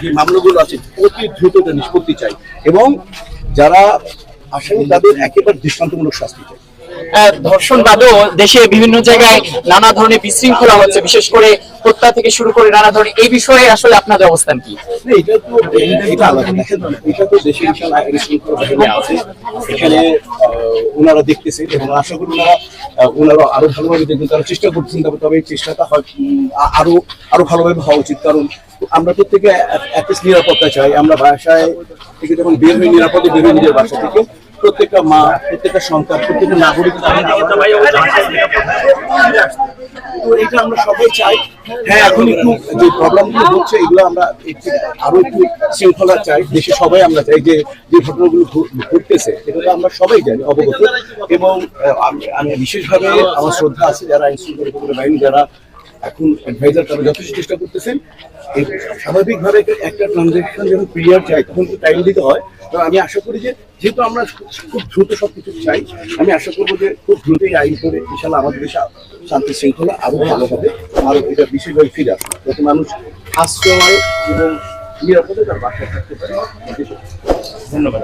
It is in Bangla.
যে মামলাগুলো আছে অতি নিষ্পত্তি চাই এবং যারা আসামি তাদের একেবারে দৃষ্টান্তমূলক শাস্তি চাই। ধর্ষণ বাদেও দেশে বিভিন্ন জায়গায় নানা ধরনের বিশৃঙ্খলা হচ্ছে বিশেষ করে হত্যা থেকে শুরু করে নানা ধরনের এই বিষয়ে আসলে আপনাদের অবস্থান কি? এটা তো এটা তো দেশে আছে এখানে ওনারা দেখতেছেন এবং আশা করি ওনারা ওনারা আরও ভালোভাবে দেখবেন তারা চেষ্টা করছেন তবে তবে এই চেষ্টাটা হয় আরও আরও ভালোভাবে হওয়া উচিত কারণ আমরা প্রত্যেকে একটা নিরাপত্তা চাই। আমরা বাসায় থেকে যখন বের হই নিরাপদে বের হই নিজের বাসা থেকে প্রত্যেকটা মা প্রত্যেকটা সন্তান প্রত্যেকটা নাগরিক তো এটা আমরা সবাই চাই। হ্যাঁ এখন একটু যে প্রবলেমগুলো হচ্ছে এগুলো আমরা একটু আরও একটু শৃঙ্খলা চাই। দেশে সবাই আমরা চাই যে যে ঘটনাগুলো ঘটতেছে এটা তো আমরা সবাই জানি অবগত। এবং আমি- আমি বিশেষভাবে আমার শ্রদ্ধা আছে যারা আইন শৃঙ্খলা বাহিনী যারা এখন অ্যাডভাইজার তারা যথেষ্ট চেষ্টা করতেছেন। স্বাভাবিকভাবে একটা- ট্রানজেকশন যখন পিরিয়ড চাই তখন টাইম দিতে হয়। তো আমি আশা করি যে, যেহেতু আমরা খুব দ্রুত সবকিছু চাই, আমি আশা করব যে খুব দ্রুতই আইন করে ইনশাল্লাহ আমাদের দেশে শান্তি শৃঙ্খলা আরও ভালো হবে। আরও এটা বিশেষভাবে ফিরে আসবে। যাতে মানুষ আশ্রয় এবং নিরাপদে তার বাসায় থাকতে পারে। ধন্যবাদ।